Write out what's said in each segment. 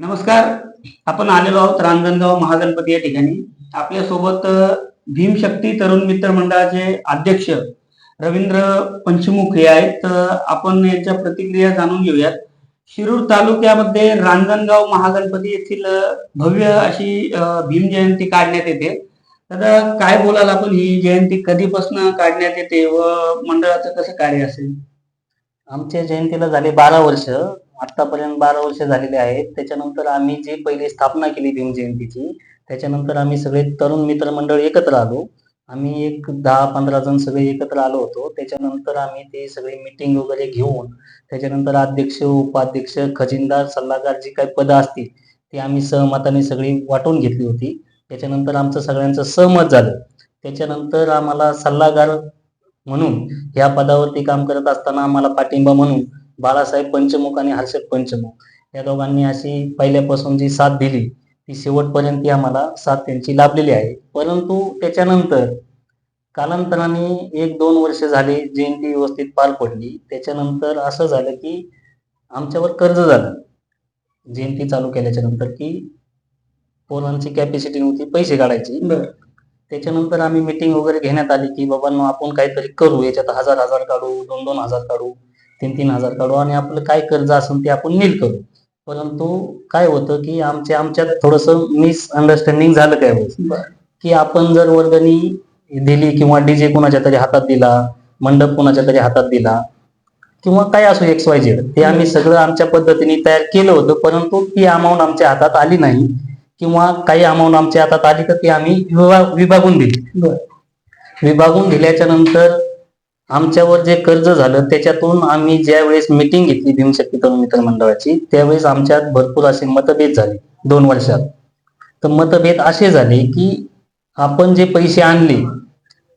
नमस्कार. आपण आलेलो आहोत रांजणगाव महागणपती या ठिकाणी. आपल्यासोबत भीमशक्ती तरुण मित्र मंडळाचे अध्यक्ष रवींद्र पंचमुख हे आहेत. तर आपण यांच्या प्रतिक्रिया जाणून घेऊयात. शिरूर तालुक्यामध्ये रांजणगाव महागणपती येथील भव्य अशी भीम जयंती काढण्यात येते. तर काय बोलाल आपण? ही जयंती कधीपासून काढण्यात येते व मंडळाचं कसं कार्य असेल? आमच्या जयंतीला झाले बारा वर्ष. आतापर्यंत बारा वर्ष झालेले आहेत. त्याच्यानंतर आम्ही जी पहिली स्थापना केली भीम जयंतीची त्याच्यानंतर आम्ही सगळे तरुण मित्रमंडळ एकत्र आलो. आम्ही एक दहा पंधरा जण सगळे एकत्र आलो होतो. त्याच्यानंतर आम्ही ते सगळे मिटिंग वगैरे घेऊन त्याच्यानंतर अध्यक्ष उपाध्यक्ष खजिनदार सल्लागार जी काही पदं असतील ती आम्ही सहमताने सगळी वाटून घेतली होती. त्याच्यानंतर आमचं सगळ्यांचं सहमत झालं. त्याच्यानंतर आम्हाला सल्लागार म्हणून या पदावरती काम करत असताना आम्हाला पाठिंबा म्हणून बाळासाहेब पंचमुख आणि हर्षद पंचमुख या दोघांनी अशी पहिल्यापासून जी साथ दिली ती शेवटपर्यंत ती आम्हाला साथ त्यांची लाभलेली आहे. परंतु त्याच्यानंतर कालांतराने एक दोन वर्ष झाले जयंती व्यवस्थित पार पडली. त्याच्यानंतर असं झालं की आमच्यावर कर्ज झालं. जयंती चालू केल्याच्यानंतर की पोरांची कॅपॅसिटी नव्हती पैसे काढायची. त्याच्यानंतर आम्ही मिटिंग वगैरे घेण्यात आली की बाबांनो आपण काहीतरी करू याच्यात हजार हजार काढू दोन दोन हजार काढू. तीन तीन हजार काढू आणि आपलं काय कर्ज असेल ते आपण नील करू. परंतु काय होतं की आमच्या आमच्यात थोडस मिसअंडरस्टँडिंग झालं त्यावेळेस की आपण जर वर्गणी दिली किंवा डीजे कोणाच्या तरी हातात दिला मंडप कोणाच्या तरी हातात दिला किंवा काय असो एक्स वाय झेड ते आम्ही सगळं आमच्या पद्धतीने तयार केलं होतं परंतु ती अमाऊंट आमच्या हातात आली नाही. किंवा काही अमाऊंट आमच्या हातात आली तर ती आम्ही विभा- विभागून दिली. विभागून दिल्याच्या नंतर आमच्यावर जे कर्ज झालं त्याच्यातून आम्ही ज्या वेळेस मिटिंग घेतली भीमशक्ती तरुण मित्र मंडळाची त्यावेळेस आमच्यात भरपूर असे मतभेद झाले दोन वर्षात. तर मतभेद असे झाले की आपण जे पैसे आणले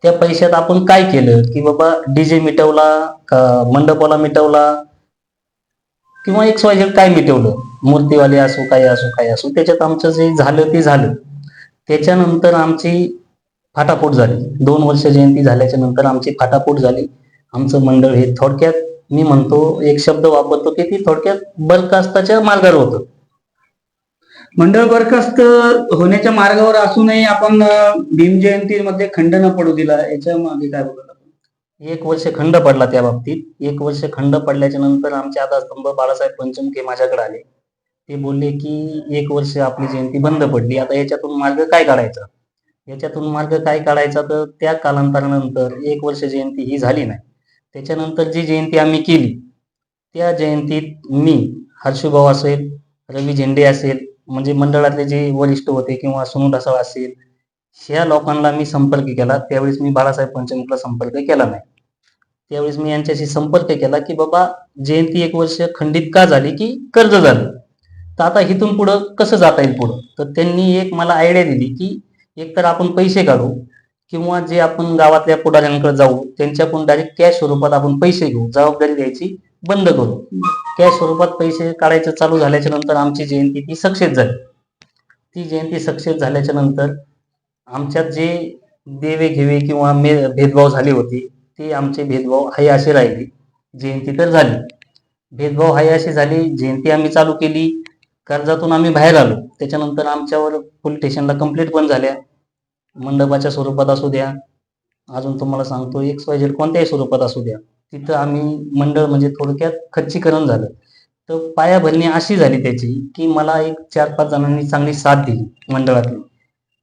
त्या पैशात आपण काय केलं? की बाबा डीजे मिटवला का मंडपाला मिटवला किंवा एक वाय काय मिटवलं? मूर्तीवाले असो काय असो काय असो त्याच्यात आमचं जे झालं ते झालं. त्याच्यानंतर आमची फाटाफूट झाली. दोन वर्ष जयंती झाल्याच्यानंतर आमची फाटाफूट झाली. आमचं मंडळ हे थोडक्यात मी म्हणतो एक शब्द वापरतो की ती थोडक्यात बरखास्ताच्या मार्गावर होतं. मंडळ बरखास्त होण्याच्या मार्गावर असूनही आपण भीम जयंतीमध्ये खंड न पडू दिला. याच्या मागे काय बोलत आपण? एक वर्ष खंड पडला त्या बाबतीत. एक वर्ष खंड पडल्याच्या नंतर आमचे आधारस्तंभ बाळासाहेब पंचमुखे माझ्याकडे आले. ते बोलले की एक वर्ष आपली जयंती बंद पडली. आता याच्यातून मार्ग काय काढायचा? याच्यातून मार्ग काय काढायचा तर त्या कालांतरानंतर एक वर्ष जयंती ही झाली नाही. त्याच्यानंतर जी जयंती आम्ही केली त्या जयंतीत मी हर्षुभाऊ असेल रवी झेंडे असेल म्हणजे मंडळातले जे वरिष्ठ होते किंवा सुनू असेल ह्या लोकांना मी संपर्क केला. त्यावेळेस मी बाळासाहेब पंचमुखला संपर्क केला नाही. त्यावेळेस मी यांच्याशी संपर्क केला की बाबा जयंती एक वर्ष खंडित का झाली की कर्ज झालं? तर आता इथून पुढं कसं जाता येईल पुढं? तर त्यांनी एक मला आयडिया दिली की एक तर आपण पैसे काढू किंवा जे आपण गावातल्या पुढाऱ्यांकडे जाऊ त्यांच्याकडून डायरेक्ट कॅश स्वरूपात आपण पैसे घेऊ जबाबदारी द्यायची बंद करू. कॅश स्वरूपात पैसे काढायचं चालू झाल्याच्यानंतर आमची जयंती ती सक्सेस झाली. ती जयंती सक्सेस झाल्याच्यानंतर आमच्यात जे देवे घेवे किंवा मे भेदभाव झाले होते ते आमचे भेदभाव हाय असे राहिले. जयंती तर झाली. भेदभाव हाय अशी झाली जयंती आम्ही चालू केली. कर्जातून आम्ही बाहेर आलो. त्याच्यानंतर आमच्यावर पोलीस स्टेशनला कंप्लीट पण झाल्या. मंडपाच्या स्वरूपात असू द्या. अजून तुम्हाला सांगतो एक्स वाय झेड कोणत्याही स्वरूपात असू द्या. तिथं आम्ही मंडळ म्हणजे थोडक्यात खच्चीकरण झालं. तर पायाभरणी अशी झाली त्याची की मला एक चार पाच जणांनी चांगली साथ दिली मंडळातली.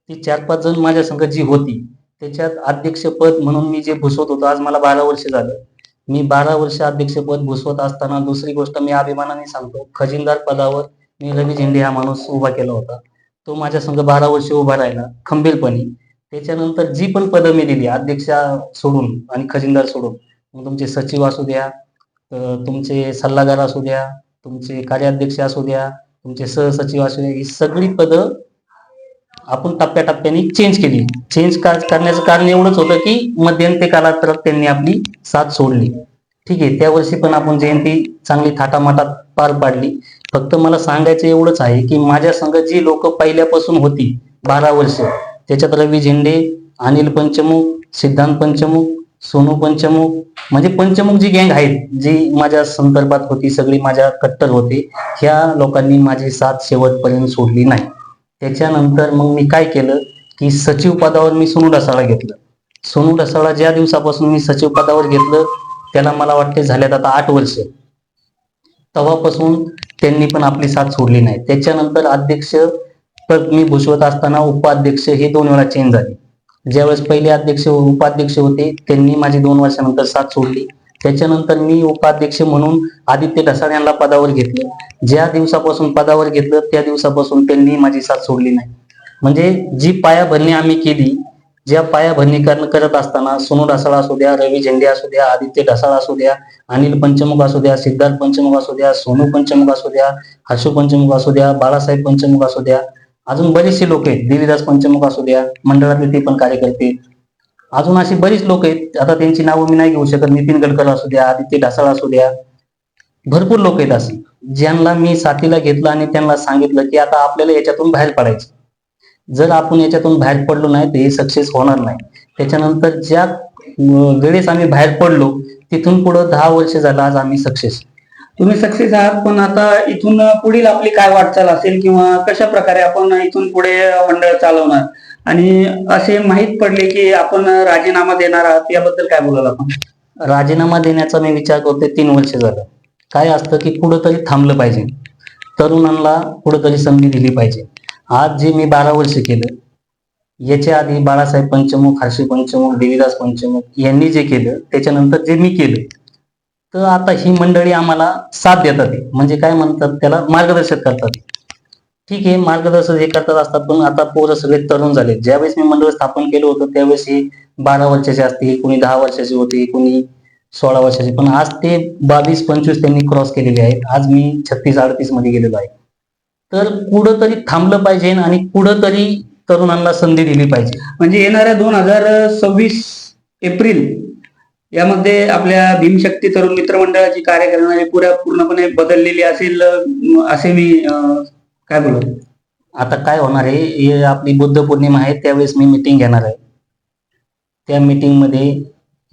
ती चार पाच जण माझ्या संघ जी होती त्याच्यात अध्यक्षपद म्हणून मी जे भुसवत होतो आज मला बारा वर्ष झालं. मी बारा वर्ष अध्यक्षपद भुसवत असताना दुसरी गोष्ट मी अभिमानाने सांगतो खजिनदार पदावर मी रवी झेंडे हा माणूस उभा केला होता. तो माझ्या संघ बारा वर्ष उभा राहिला खंबीरपणे. त्याच्यानंतर जी पण पदं मी दिली अध्यक्षा सोडून आणि खजिनदार सोडून मग तुमचे सचिव असू द्या तुमचे सल्लागार असू द्या तुमचे कार्याध्यक्ष असू द्या तुमचे सहसचिव असू द्या ही सगळी पदं आपण टप्प्याटप्प्याने चेंज केली. चेंज करण्याचं कारण एवढंच होतं की मध्यंती कालांतरात त्यांनी आपली साथ सोडली. ठीक आहे त्या वर्षी पण आपण जयंती चांगली थाटामाटात पार पाडली. फक्त मला सांगायचं एवढंच आहे की माझ्या संघ जी लोक पहिल्यापासून होती बारा वर्ष त्याच्यात रवी झेंडे अनिल पंचमुख सिद्धांत पंचमुख सोनू पंचमुख म्हणजे पंचमुख जी गँग आहेत जी माझ्या संदर्भात होती सगळी माझ्या कट्टर होते ह्या लोकांनी माझी साथ शेवटपर्यंत सोडली नाही. त्याच्यानंतर मग मी काय केलं की सचिव पदावर मी सोनू ढसाळा घेतलं. सोनू ढसाळा ज्या दिवसापासून मी सचिव पदावर घेतलं त्याला मला वाटते झाल्यात आता आठ वर्ष. तेव्हापासून त्यांनी पण आपली साथ सोडली नाही. त्याच्यानंतर अध्यक्ष पद मी भूषवत असताना उपाध्यक्ष हे दोन वेळा चेंज झाले. ज्यावेळेस पहिले अध्यक्ष उपाध्यक्ष होते त्यांनी माझी दोन वर्षानंतर साथ सोडली. त्याच्यानंतर मी उपाध्यक्ष म्हणून आदित्य ढसाळ यांना पदावर घेतलं. ज्या दिवसापासून पदावर घेतलं त्या दिवसापासून त्यांनी माझी साथ सोडली नाही. म्हणजे जी पायाभरणी आम्ही केली ज्या पायाभरणीकरण करत असताना सोनू ढसाळ असू द्या रवी झेंडे असू द्या आदित्य ढसाळ असू द्या अनिल पंचमुख असू द्या सिद्धार्थ पंचमुख असू द्या सोनू पंचमुख असू द्या हर्षू पंचमुख असू द्या बाळासाहेब पंचमुख असू द्या अजून बरेचसे लोक आहेत देवीदास पंचमुख असू द्या मंडळातले ते पण कार्यकर्ते अजून अशी बरीच लोक आहेत आता त्यांची नावं मी नाही घेऊ शकत नितीन गडकर असू द्या आदित्य ढासाळ असू द्या भरपूर लोक आहेत असे ज्यांना मी साथीला घेतलं आणि त्यांना सांगितलं की आता आपल्याला याच्यातून बाहेर पडायचं जर आपण याच्यातून बाहेर पडलो नाही तर हे सक्सेस होणार नाही. त्याच्यानंतर ज्या वेळेस आम्ही बाहेर पडलो तिथून पुढं दहा वर्ष झालं आज आम्ही सक्सेस तुम्ही सक्सेस आहात पण आता इथून पुढील आपली काय वाटचाल असेल किंवा कशा प्रकारे आपण इथून पुढे मंडळ चालवणार? आणि असे माहीत पडले की आपण राजीनामा देणार आहात याबद्दल काय बोलाल आपण? राजीनामा देण्याचा मी विचार करतोय तीन वर्ष झालं. काय असतं की कुठंतरी थांबलं पाहिजे. तरुणांना कुठंतरी संधी दिली पाहिजे. आज जे मी बारा वर्ष केलं याच्या आधी बाळासाहेब पंचमुख हर्षी पंचमुख देवीदास पंचमुख यांनी जे केलं त्याच्यानंतर जे मी केलं तर आता ही मंडळी आम्हाला साथ देतात. म्हणजे काय म्हणतात त्याला? मार्गदर्शक करतात. ठीक आहे मार्गदर्शक हे करतात असतात पण आता पोरं सगळे तरुण झाले. ज्यावेळेस मी मंडळ स्थापन केलं होतं त्यावेळेस हे बारा वर्षाचे असतील कोणी दहा वर्षाचे होते कोणी सोळा वर्षाचे. पण आज ते बावीस पंचवीस त्यांनी क्रॉस केलेले आहेत. आज मी छत्तीस अडतीसमध्ये गेलेलो आहे. तर कुठंतरी थांबलं पाहिजे आणि कुठंतरी तरुणांना संधी दिली पाहिजे. म्हणजे येणाऱ्या दोन हजार सव्वीस एप्रिल यामध्ये आपल्या भीमशक्ती तरुण मित्र मंडळाची कार्यप्रणाली पुऱ्या पूर्णपणे बदललेली असेल असे मी काय बोलू? आता काय होणार आहे? हे आपली बुद्ध पौर्णिमा आहे त्यावेळेस मी मिटिंग घेणार आहे. त्या meeting मध्ये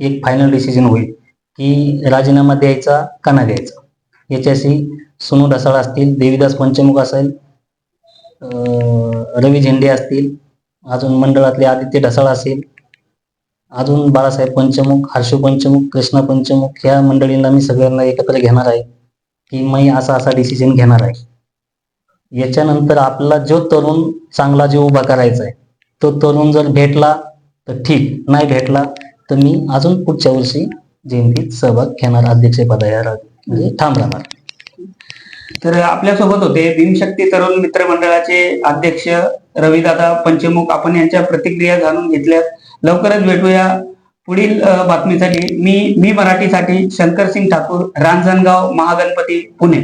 एक फायनल डिसिजन होईल की राजीनामा द्यायचा का नाही द्यायचा? याच्याशी सोनू ढसाळ असतील देवीदास पंचमुख असेल रवी झेंडे असतील अजून मंडळातले आदित्य ढसाळ असेल अजून बाळासाहेब पंचमुख हर्षू पंचमुख कृष्णा पंचमुख ह्या मंडळींना मी सगळ्यांना एकत्र घेणार आहे की मी असा असा डिसिजन घेणार आहे. याच्यानंतर आपला जो तरुण चांगला जो उभा करायचा आहे तो तरुण जर भेटला तर ठीक नाही भेटला तर मी अजून पुढच्या वर्षी जयंतीत सहभाग घेणार अध्यक्ष पदावर म्हणजे ठाम राहणार. तर आपल्यासोबत होते भीमशक्ती तरुण मित्र मंडळाचे अध्यक्ष रविदादा पंचमुख. आपण यांच्या प्रतिक्रिया जाणून घेतल्यास लवकरच भेटूया पुढील बातमीसाठी. मी मी मराठीसाठी शंकर सिंग ठाकूर रांजणगाव महागणपती पुणे.